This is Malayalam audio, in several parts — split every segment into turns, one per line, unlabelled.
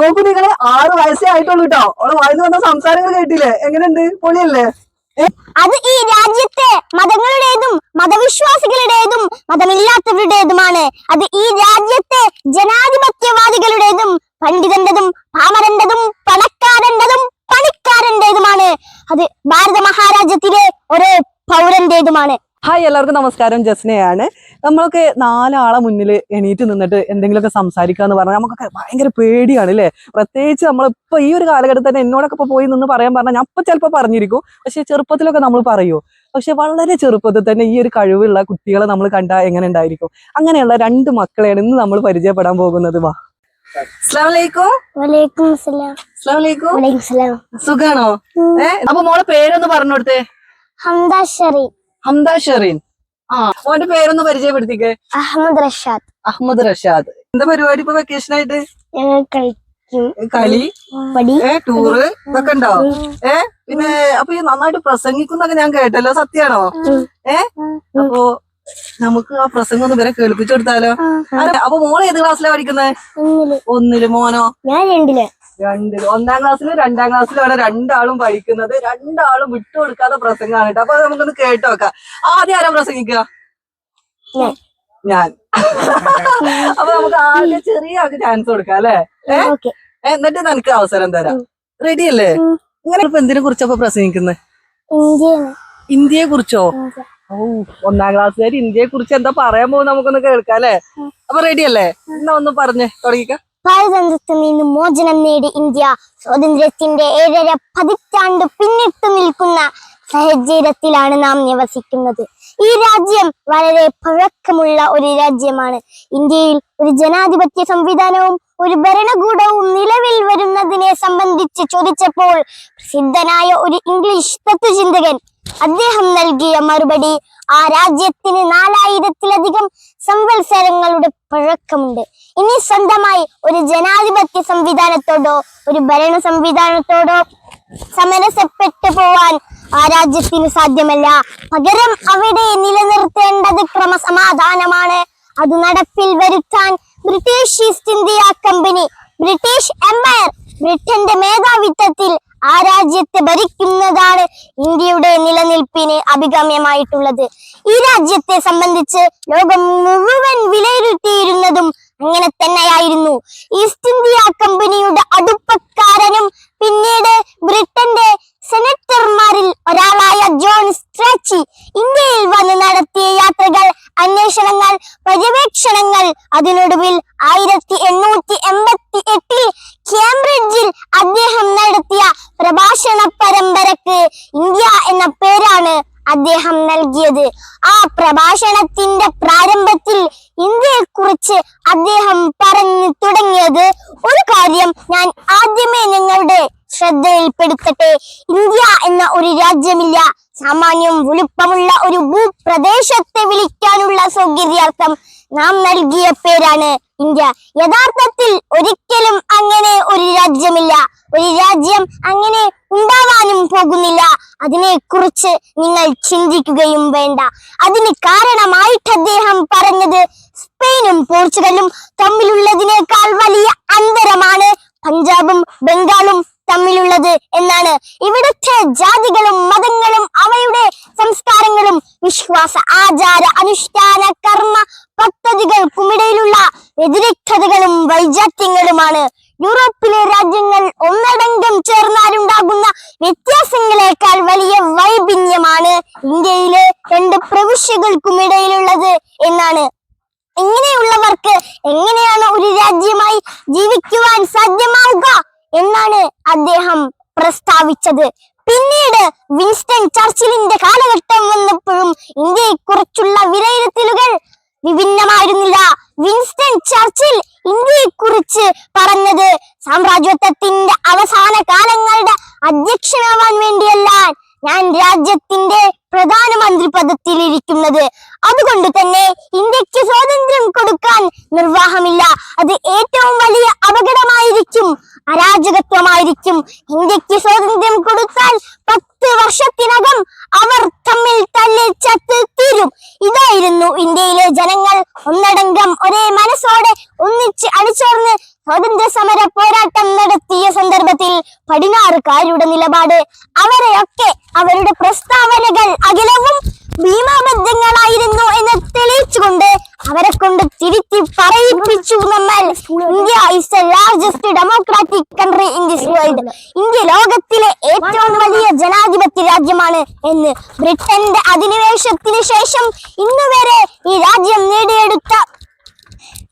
നോക്കൂ നിങ്ങൾ ആറ് വയസ്സേ ആയിട്ടുള്ളൂ കേട്ടോ അവളെ വായിന്ന് വന്ന സംസാരങ്ങൾ കേട്ടില്ലേ? എങ്ങനെയുണ്ട്? പൊളിയല്ലേ?
അത് ഈ രാജ്യത്തെ മതങ്ങളുടേതും മതവിശ്വാസികളുടേതും മതമില്ലാത്തവരുടേതുമാണ്. അത് ഈ രാജ്യത്തെ ജനാധിപത്യവാദികളുടേതും പണ്ഡിതന്റെതും പാമരന്റെതും പണക്കാരന്റെതും പണിക്കാരന്റേതുമാണ്. അത് ഭാരത മഹാരാജ്യത്തിലെ ഒരു പൗരന്റേതുമാണ്.
ഹായ് എല്ലാവർക്കും നമസ്കാരം. ജസ്നയാണ്. നമ്മളൊക്കെ നാലാളെ മുന്നിൽ എണീറ്റ് നിന്നിട്ട് എന്തെങ്കിലുമൊക്കെ സംസാരിക്കുക എന്ന് പറഞ്ഞാൽ നമുക്കൊക്കെ ഭയങ്കര പേടിയാണ് അല്ലേ പ്രത്യേകിച്ച് നമ്മളിപ്പോൾ ഈ ഒരു കാലഘട്ടത്തിൽ തന്നെ എന്നോടൊക്കെ ഇപ്പോൾ പോയി നിന്ന് പറയാൻ പറഞ്ഞാൽ ഞാൻ ഇപ്പൊ ചിലപ്പോൾ പറഞ്ഞിരിക്കും. പക്ഷേ ചെറുപ്പത്തിലൊക്കെ നമ്മൾ പറയൂ? പക്ഷെ വളരെ ചെറുപ്പത്തിൽ തന്നെ ഈ ഒരു കഴിവുള്ള കുട്ടികളെ നമ്മൾ കണ്ടാൽ എങ്ങനെ ഉണ്ടായിരിക്കും? അങ്ങനെയുള്ള രണ്ട് മക്കളെയാണ് ഇന്ന് നമ്മൾ പരിചയപ്പെടാൻ പോകുന്നത്. വാ. സുഖാണോ? അപ്പൊ മോളെ പേരൊന്ന് പറഞ്ഞു കൊടുത്തേ.
ഹംദ
ഹംദ ഷെറീൻ. ആ മോന്റെ പേരൊന്ന് പരിചയപ്പെടുത്തിക്കേ.
അഹമ്മദ് റഷാദ്.
അഹമ്മദ് റഷാദ്. എന്താ പരിപാടി ഇപ്പൊ വെക്കേഷൻ ആയിട്ട്?
ഞങ്ങൾ കളിക്കും.
കളി?
പടി
ഏ ടൂറ് ഇതൊക്കെ ഉണ്ടോ? ഏ പിന്നെ അപ്പൊ ഈ നന്നായിട്ട് പ്രസംഗിക്കുന്നൊക്കെ ഞാൻ കേട്ടല്ലോ സത്യാണോ ഏ അപ്പൊ നമുക്ക് ആ പ്രസംഗം ഒന്ന് ഇവരെ കേൾപ്പിച്ചു കൊടുത്താലോ. അപ്പൊ മോൾ ഏത് ക്ലാസ്സിലാ പഠിക്കുന്നത് ഒന്നിൽ മോനോ?
ഞാൻ രണ്ടിൽ.
രണ്ടിൽ ഒന്നാം ക്ലാസ്സിലും രണ്ടാം ക്ലാസ്സിലും ആണ് രണ്ടാളും പഠിക്കുന്നത്. രണ്ടാളും വിട്ടുകൊടുക്കാത്ത പ്രസംഗമാണ് കേട്ടോ. അപ്പൊ നമുക്കൊന്ന് കേട്ട് നോക്കാം. ആദ്യം ആരാ പ്രസംഗിക്കുക?
ഞാൻ.
അപ്പൊ നമുക്ക് ആദ്യം ചെറിയ ആൾക്ക് ചാൻസ് കൊടുക്കാം അല്ലെ? എന്നിട്ട് നിനക്ക് അവസരം തരാം. റെഡി അല്ലേ. ഇങ്ങനെ ഇപ്പൊ എന്തിനെ കുറിച്ചപ്പോ പ്രസംഗിക്കുന്നത് ഇന്ത്യയെ കുറിച്ചോ? ഓ ഒന്നാം ക്ലാസ്സുകാർ ഇന്ത്യയെ കുറിച്ച് എന്താ പറയാൻ പോകും നമുക്കൊന്ന് കേൾക്കാം അല്ലെ? അപ്പൊ റെഡി അല്ലേ? എന്നാ ഒന്ന് പറഞ്ഞേ തുടങ്ങിക്ക.
പാരതന്ത്ര്യത്തിൽ നിന്ന് മോചനം നേടി ഇന്ത്യ. സ്വാതന്ത്ര്യത്തിന്റെ ഏഴര പതിറ്റാണ്ട് പിന്നിട്ടു നിൽക്കുന്ന സഹജീവിതത്തിലാണ് നാം നിവസിക്കുന്നത്. ഈ രാജ്യം വളരെ പഴക്കമുള്ള ഒരു രാജ്യമാണ്. ഇന്ത്യയിൽ ഒരു ജനാധിപത്യ സംവിധാനവും ഒരു ഭരണകൂടവും നിലവിൽ വരുന്നതിനെ സംബന്ധിച്ച് ചോദിച്ചപ്പോൾ പ്രസിദ്ധനായ ഒരു ഇംഗ്ലീഷ് തത്വചിന്തകൻ അദ്ദേഹം നൽകിയ മറുപടി ആ രാജ്യത്തിന് നാലായിരത്തിലധികം സംവത്സരങ്ങളുടെ പഴക്കമുണ്ട്. ഇനി സ്വന്തമായി ഒരു ജനാധിപത്യ സംവിധാനത്തോടോ ഒരു ഭരണ സംവിധാനത്തോടോ സമരസപ്പെട്ടു പോവാൻ ആ രാജ്യത്തിന് സാധ്യമല്ല. പകരം അവിടെ നിലനിർത്തേണ്ടത് ക്രമസമാധാനമാണ്. അത് നടപ്പിൽ വരുത്താൻ British East India company British empire ബ്രിട്ടന്റെ മേധാവിത്വത്തിൽ ആ രാജ്യത്തെ ഭരിക്കുന്നതാണ് ഇന്ത്യയുടെ നിലനിൽപ്പിന് അഭികാമ്യമായിട്ടുള്ളത്. ഈ രാജ്യത്തെ സംബന്ധിച്ച് ലോകം മുഴുവൻ വിലയിരുത്തിയിരുന്നതും അങ്ങനെ തന്നെയായിരുന്നു ഈസ്റ്റ് ഇന്ത്യ കമ്പനിയുടെ അടുപ്പക്കാരനും പിന്നീട് ബ്രിട്ടന്റെ സെനറ്റർമാരിൽ ഒരാളായ ജോൺ സ്ട്രാച്ചി ഇന്ത്യയിൽ വന്ന് നടത്തിയ യാത്രകൾ അന്വേഷണങ്ങൾ പര്യവേക്ഷണങ്ങൾ അതിനൊടുവിൽ ആയിരത്തി എണ്ണൂറ്റി എൺപത്തി എട്ടിൽ കേംബ്രിഡ്ജിൽ അദ്ദേഹം നടത്തിയ പ്രഭാഷണ പരമ്പരക്ക് ഇന്ത്യ എന്ന പേരാണ് അദ്ദേഹം നൽകിയത് ആ പ്രഭാഷണത്തിന്റെ പ്രാരംഭത്തിൽ ഇന്ത്യയെ കുറിച്ച് അദ്ദേഹം പറഞ്ഞു തുടങ്ങിയത് ഒരു കാര്യം ഞാൻ ആദ്യമേ നിങ്ങളുടെ ശ്രദ്ധയിൽപ്പെടുത്തട്ടെ ഇന്ത്യ എന്ന ഒരു രാജ്യമില്ല സാമാന്യം വലുപ്പമുള്ള ഒരു ഭൂപ്രദേശത്തെ വിളിക്കാനുള്ള സൗകര്യാർത്ഥം നാം നൽകിയ പേരാണ് ഇന്ത്യ. യഥാർത്ഥത്തിൽ ഒരിക്കലും അങ്ങനെ ഒരു രാജ്യമില്ല. ഒരു രാജ്യം അങ്ങനെ ഉണ്ടാവാനും പോകുന്നില്ല. അതിനെ കുറിച്ച് നിങ്ങൾ ചിന്തിക്കുകയും വേണ്ട. അതിന് കാരണമായിട്ട് അദ്ദേഹം പറഞ്ഞത് സ്പെയിനും പോർച്ചുഗലും തമ്മിലുള്ളതിനേക്കാൾ വലിയ അന്തരമാണ് പഞ്ചാബും ബംഗാളും തമ്മിലുള്ളത് എന്നാണ്. ഇവിടുത്തെ ജാതികളും രാജ്യങ്ങൾ ഒന്നടങ്കം ചേർന്നാലുണ്ടാകുന്ന വ്യത്യാസങ്ങളെക്കാൾ വലിയ വൈഭിന്യമാണ് ഇന്ത്യയിലെ രണ്ട് പ്രവിശ്യകൾക്കുമിടയിലുള്ളത് എന്നാണ്. ഇങ്ങനെയുള്ളവർക്ക് എങ്ങനെയാണ് ഒരു രാജ്യമായി ജീവിക്കുവാൻ സാധ്യമാവുക എന്നാണ് അദ്ദേഹം പ്രസ്താവിച്ചത്. പിന്നീട് വിൻസ്റ്റൺ ചർച്ചിലിന്റെ കാലഘട്ടം വന്നപ്പോഴും ഇന്ത്യയെക്കുറിച്ചുള്ള വിലയിരുത്തലുകൾ വിഭിന്നമായിരുന്നില്ല. വിൻസ്റ്റൺ ചർച്ചിൽ ഇന്ത്യയെ കുറിച്ച് പറഞ്ഞത് സാമ്രാജ്യത്വത്തിന്റെ അവസാന കാലങ്ങളുടെ അധ്യക്ഷനാവാൻ വേണ്ടിയല്ല. ഞാൻ രാജ്യത്തിന്റെ പ്രധാനമന്ത്രി പദത്തിൽ ഇരിക്കുന്നത് അതുകൊണ്ട് തന്നെ ഇന്ത്യയ്ക്ക് സ്വാതന്ത്ര്യം കൊടുക്കാൻ നിർവാഹമില്ല. അത് ഏറ്റവും വലിയ അപകടമായിരിക്കും. അരാജകത്വമായിരിക്കും. ഇന്ത്യയ്ക്ക് സ്വാതന്ത്ര്യം കൊടുത്താൽ പത്ത് വർഷത്തിനകം അവർ തമ്മിൽ തല്ലി ചത്ത് തീരും. ഇതായിരുന്നു ഇന്ത്യയിലെ ജനങ്ങൾ ഒന്നടങ്കം ഒരേ മനസ്സോടെ ഒന്നിച്ച് അണിചേർന്ന് സ്വാതന്ത്ര്യ സമര പോരാട്ടം നടത്തിയ സന്ദർഭത്തിൽ പടിഞ്ഞാറുകാരുടെ നിലപാട്. അവരെയൊക്കെ അവരുടെ പ്രസ്താവനകൾ അഖിലവും വേൾഡ് ഇന്ത്യ ലോകത്തിലെ ഏറ്റവും വലിയ ജനാധിപത്യ രാജ്യമാണ് എന്ന് ബ്രിട്ടന്റെ അധിനിവേശത്തിന് ശേഷം ഇന്നുവരെ ഈ രാജ്യം നേടിയെടുത്ത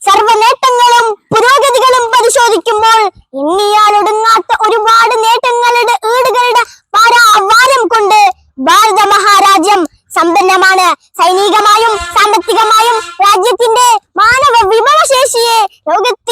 സർവ നേട്ടങ്ങളും പുരോഗതികളും പരിശോധിക്കുമ്പോൾ എണ്ണിയാലൊടുങ്ങാത്ത ഒരുപാട് നേട്ടങ്ങളുടെ ഈടുകളുടെ പാരാവാരം കൊണ്ട് ഭാരത മഹാരാജ്യം സമ്പന്നമാണ്. സൈനികമായും സാമ്പത്തികമായും രാജ്യത്തിന്റെ മാനവ വിഭവശേഷിയെ ലോകത്തിന്റെ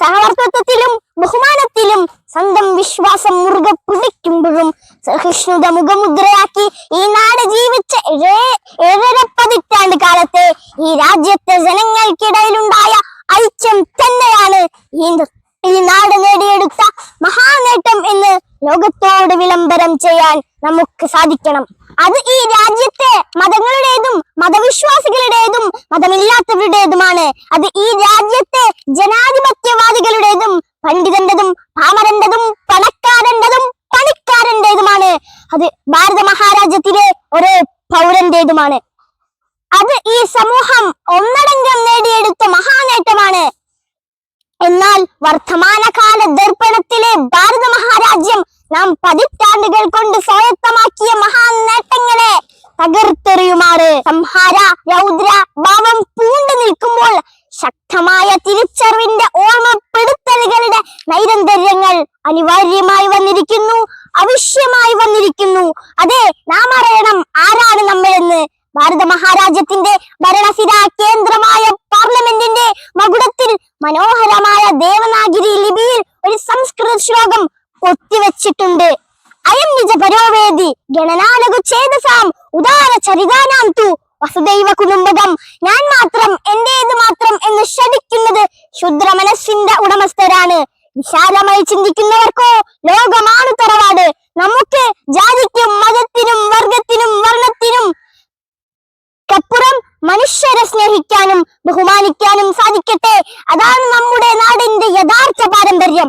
സൗഹാർദ്ദത്തിലും സഹവർത്തത്വത്തിലും ബഹുമാനത്തിലും സ്വന്തം വിശ്വാസം മുറുകെ പിടിക്കുമ്പോഴും സഹിഷ്ണുത മുഖമുദ്രയാക്കി ഈ നാട് ജീവിച്ച ഏഴേ- ഏഴര പതിറ്റാണ്ട് കാലത്തെ ഈ രാജ്യത്തെ ജനങ്ങൾക്കിടയിലുണ്ടായ ഐക്യം തന്നെയാണ് ഈ നാട് നേടിയെടുത്ത മഹാനേട്ടം എന്ന് ലോകത്തോട് വിളംബരം ചെയ്യാൻ നമുക്ക് സാധിക്കണം. അത് ഈ രാജ്യത്തെ മതങ്ങളുടേതും മതവിശ്വാസികളുടേതും മതമില്ലാത്തവരുടേതുമാണ്. അത് ഈ രാജ്യത്തെ ജനാധിപത്യവാദികളുടേതും പണ്ഡിതന്റെതും പാമരന്റെതും പണക്കാരന്റെതും പണിക്കാരന്റേതുമാണ്. അത് ഭാരത മഹാരാജ്യത്തിലെ ഒരു പൗരന്റേതുമാണ്. അത് ഈ സമൂഹം ഒന്നടങ്കം നേടിയെടുത്ത മഹാനേട്ടമാണ്. എന്നാൽ വർത്തമാനകാല ദർപ്പണത്തിലെ ഭാരത മഹാരാജ്യം നാം പതിറ്റാണ്ടുകൾ കൊണ്ട് സ്വായത്തമാക്കിയ മഹാ നേട്ടങ്ങളെ തകർത്തെറിയുമാറ്. സംഹാര രൗദ്ര ഭാവം പൂണ്ടു നിൽക്കുമ്പോൾ ശക്തമായ തിരിച്ചറിവിന്റെ ഓർമ്മപ്പെടുത്തലുകളുടെ നൈരന്തര്യങ്ങൾ അനിവാര്യമായി വന്നിരിക്കുന്നു അവശ്യമായി വന്നിരിക്കുന്നു. അതെ നാം അറിയണം ആരാണ് നമ്മളെന്ന്. ഭാരത മഹാരാജ്യത്തിന്റെ ഭരണസിര കേന്ദ്രമായ പാർലമെന്റിന്റെ മകുടത്തിൽ മനോഹരമായ ദേവനാഗിരി ലിപിയിൽ ഒരു സംസ്കൃത ശ്ലോകം കൊത്തിവെച്ചിട്ടുണ്ട് അയം നിജ പരോവേദി ഗണനാനകു ഛേദസാം ഉദാര ചരിതാനാം തു. വസുദൈവ കുടുംബകം ഞാൻ മാത്രം എന്റേത് മാത്രം എന്ന് ശഠിക്കുന്നത് ശുദ്ര മനസ്സിന്റെ ഉടമസ്ഥരാണ്. വിശാലമായി ചിന്തിക്കുന്നവർക്കോ ലോകമാണ് തറവാട്. നമുക്ക് ജാതിക്കും മതത്തിനും വർഗത്തിനും വർണത്തിനും കപ്പുറം മനുഷ്യരെ സ്നേഹിക്കാനും ബഹുമാനിക്കാനും സാധിക്കട്ടെ. അതാണ് നമ്മുടെ നാടിന്റെ യഥാർത്ഥ പാരമ്പര്യം.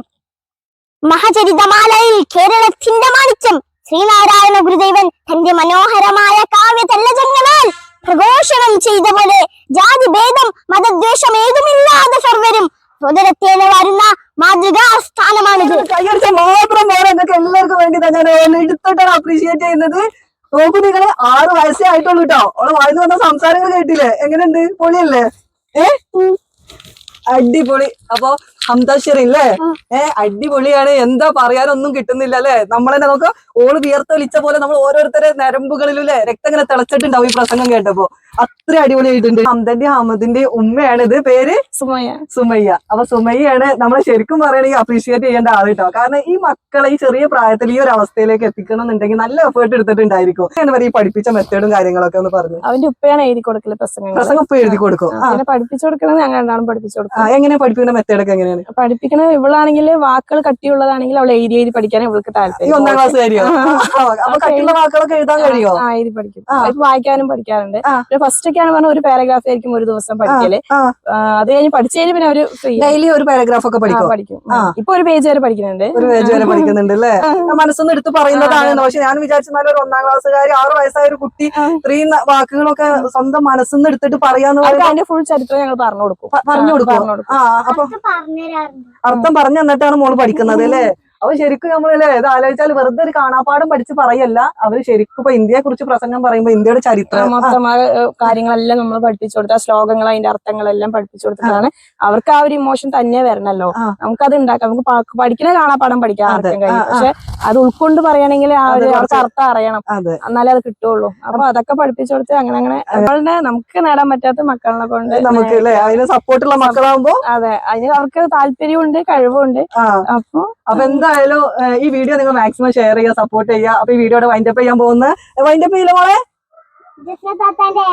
മഹചരിതമാലയിൽ കേരളത്തിന്റെ മാണിക്യം ശ്രീനാരായണ ഗുരുദേവൻ തന്റെ മനോഹരമായ കാവ്യ തല്ലജങ്ങളാൽ പ്രഘോഷണം ചെയ്ത പോലെ ജാതി ഭേദം മതദ്വേഷം ഏതുമില്ലാതെ സർവരും സ്വതരത്തേന വരുന്ന
മാതൃകാസ്ഥാനമാണിത്. മാത്രം പോരാ. എല്ലാവർക്കും വേണ്ടി ഞാൻ എടുത്തിട്ടാണ് അപ്രീഷിയേറ്റ് ചെയ്യുന്നത്. നോക്കൂ നിങ്ങൾ ആറ് വയസ്സേ ആയിട്ടുള്ളൂ കേട്ടോ അവളെ വായിന്ന് വന്ന സംസാരങ്ങൾ കേട്ടില്ലേ? എങ്ങനെയുണ്ട്? പൊളിയല്ലേ? ഏ? അടിപൊളി. അപ്പൊ ഹംദാശ്ശേരില്ലേ ഏർ അടിപൊളിയാണ്. എന്താ പറയാനൊന്നും കിട്ടുന്നില്ല അല്ലെ? നമ്മളെന്നെ നോക്ക ഓൾ വിയർത്തൊലിച്ച പോലെ നമ്മൾ ഓരോരുത്തരെ നരമ്പുകളിലും അല്ലെ രക്തം ഇങ്ങനെ തിളച്ചിട്ടുണ്ടാവും ഈ പ്രസംഗം കേട്ടപ്പോ. അത്ര അടിപൊളിയായിട്ടുണ്ട് ഹംദന്റെ ഹമദിന്റെ ഉമ്മയാണ് ഇത്. പേര്?
സുമയ്യ.
സുമയ്യ. അപ്പൊ സുമയ്യാണ് നമ്മളെ ശരിക്കും പറയണെങ്കിൽ അപ്രീഷിയേറ്റ് ചെയ്യേണ്ട ആൾ കേട്ടോ. കാരണം ഈ മക്കളെ ഈ ചെറിയ പ്രായത്തിൽ ഈ ഒരു അവസ്ഥയിലേക്ക് എത്തിക്കണം എന്നുണ്ടെങ്കിൽ നല്ല എഫേർട്ട് എടുത്തിട്ടുണ്ടായിരിക്കും. ഈ പഠിപ്പിച്ച മെത്തേഡും കാര്യങ്ങളൊക്കെ ഒന്ന് പറഞ്ഞു.
അവന്റെ ഉപ്പയാണ് എഴുതി കൊടുക്കൽ പ്രസംഗം
പ്രസംഗം ഉപ്പ എഴുതി കൊടുക്കും.
പഠിപ്പിച്ചു കൊടുക്കണത് ഞങ്ങൾ രണ്ടാളും പഠിപ്പിച്ചു
കൊടുക്കുക
കൊടുക്കും
എങ്ങനെ പഠിപ്പിക്കുന്ന മെത്തേഡൊക്കെ എങ്ങനെയാണ്?
പഠിപ്പിക്കണ ഇവളാണെങ്കിൽ വാക്കുകൾ കട്ടിയുള്ളതാണെങ്കിൽ അവൾ എഴുതി എഴുതി പഠിക്കാൻ ഇവൾക്ക് താല്പര്യം.
ഒന്നാം ക്ലാസ് കാര്യോ കട്ടിയുള്ള വാക്കുകളൊക്കെ എഴുതാൻ കഴിയോ
എഴുതി പഠിക്കും. വായിക്കാനും പഠിക്കാറുണ്ട്. ഫസ്റ്റ് ഒക്കെയാണ് പറഞ്ഞ ഒരു പാരഗ്രാഫ് ആയിരിക്കും ഒരു ദിവസം പഠിക്കൽ. അത് കഴിഞ്ഞ് പഠിച്ചു കഴിഞ്ഞ് പിന്നെ അവർ ഫ്രീ
ഡെയിലി ഒരു പാരഗ്രാഫ് ഒക്കെ പഠിക്കും?
പഠിക്കും. ഇപ്പൊ ഒരു പേജ് വരെ പഠിക്കുന്നുണ്ട്.
ഒരു പേജ് വരെ പഠിക്കുന്നുണ്ട് അല്ലേ മനസ്സൊന്നും എടുത്ത് പറയുന്നതാണ്. പക്ഷെ ഞാൻ വിചാരിച്ചാൽ ഒരു ഒന്നാം ക്ലാസ്സുകാരി ആറ് വയസ്സായ ഒരു കുട്ടി. ഇത്രയും വാക്കുകളൊക്കെ സ്വന്തം മനസ്സിന്ന് എടുത്തിട്ട് പറയാന്ന്
അവർക്ക് അതിന്റെ ഫുൾ ചരിത്രം ഞങ്ങൾ പറഞ്ഞു കൊടുക്കും.
പറഞ്ഞു കൊടുക്കും
പറഞ്ഞു കൊടുക്കും.
ആ അപ്പൊ അർത്ഥം പറഞ്ഞു തന്നിട്ടാണ് മോൾ പഠിക്കുന്നത് അല്ലേ അപ്പൊ ശരിക്കും നമ്മളല്ലേ ഇത് ആലോചിച്ചാൽ വെറുതെ ഒരു കാണാപ്പാടും പഠിച്ച് പറയല്ല. അവർ ശരിക്കും ഇപ്പൊ ഇന്ത്യയെ കുറിച്ച് പ്രസംഗം പറയുമ്പോൾ ഇന്ത്യയുടെ ചരിത്രം.
മൊത്തമായ കാര്യങ്ങളെല്ലാം നമ്മൾ പഠിപ്പിച്ചു കൊടുത്ത ശ്ലോകങ്ങൾ അതിന്റെ അർത്ഥങ്ങളെല്ലാം പഠിപ്പിച്ചു കൊടുത്തിട്ടാണ് അവർക്ക് ആ ഒരു ഇമോഷൻ തന്നെ വരണല്ലോ. നമുക്കത് ഉണ്ടാക്കാം. നമുക്ക് പഠിക്കുന്ന കാണാപ്പാടം പഠിക്കാൻ ആർക്കും കഴിയും. പക്ഷെ അത് ഉൾക്കൊണ്ട് പറയണമെങ്കിൽ ആ ഒരു അവർക്ക് അർത്ഥം അറിയണം. എന്നാലേ അത് കിട്ടുള്ളൂ. അപ്പൊ അതൊക്കെ പഠിപ്പിച്ചു കൊടുത്ത് അങ്ങനെ അങ്ങനെ നമ്മളുടെ നമുക്ക് നേടാൻ പറ്റാത്ത മക്കളെ കൊണ്ട്
നമുക്ക് അതിന് സപ്പോർട്ടുള്ള മക്കളാകുമ്പോ
അതെ. അതിന് അവർക്ക് താല്പര്യമുണ്ട് കഴിവുണ്ട്.
അപ്പൊ
അപ്പൊ
അപ്പൊ എന്തായാലും ഈ വീഡിയോ നിങ്ങൾ മാക്സിമം ഷെയർ ചെയ്യുക സപ്പോർട്ട് ചെയ്യുക. അപ്പൊ ഈ വീഡിയോയുടെ വൈൻഡപ്പ് ചെയ്യാൻ പോകുന്ന. വൈൻഡപ്പ് ചെയ്യില്ല മോളെ?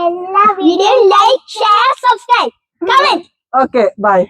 എല്ലാ video like share subscribe comment
okay bye